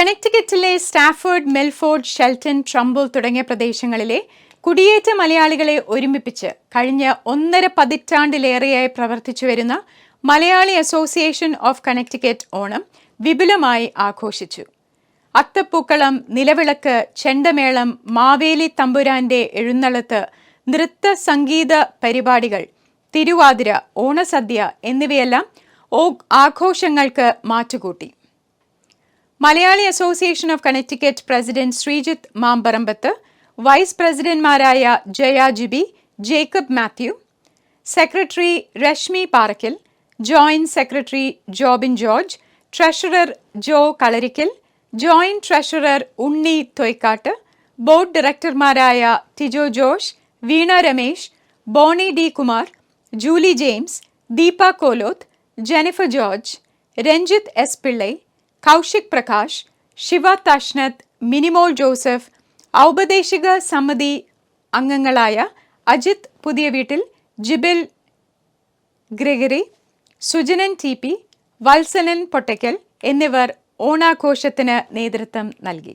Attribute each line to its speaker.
Speaker 1: കണക്ടിക്കറ്റിലെ സ്റ്റാഫേർഡ് മെൽഫോർഡ് Shelton ട്രംബിൾ തുടങ്ങിയ പ്രദേശങ്ങളിലെ കുടിയേറ്റ മലയാളികളെ ഒരുമിപ്പിച്ച് കഴിഞ്ഞ ഒന്നര പതിറ്റാണ്ടിലേറെയായി പ്രവർത്തിച്ചു വരുന്ന Malayali association of Connecticut Onam വിപുലമായി ആഘോഷിച്ചു. അത്തപ്പൂക്കളം നിലവിളക്ക് ചെണ്ടമേളം മാവേലി തമ്പുരാന്റെ എഴുന്നള്ളത്ത് നൃത്ത സംഗീത പരിപാടികൾ തിരുവാതിര ഓണസദ്യ എന്നിവയെല്ലാം ആഘോഷങ്ങൾക്ക് മാറ്റുകൂട്ടി. Malayali association of Connecticut president Sreejith Mamparambath vice പ്രസിഡന്റ്മാരായ Jaya Jibi Jacob Mathew secretary Reshmi Parakkal joint secretary Jobin George treasurer Jo Kalarickal joint treasurer Unni Thoykkat board ഡയറക്ടർമാരായ Tijo Josh Veena Ramesh Boni D Kumar Julie James Deepa Kolothu Jennifer George Ranjith S Pillai Kaushik Prakash Shiva Thashnath Minimol Joseph ഔപദേശിക സമിതി അംഗങ്ങളായ അജിത് പുതിയ വീട്ടിൽ Jibil Gregory Sujanan T P Valsanan Pottakkal എന്നിവർ ഓണാഘോഷത്തിന് നേതൃത്വം നൽകി.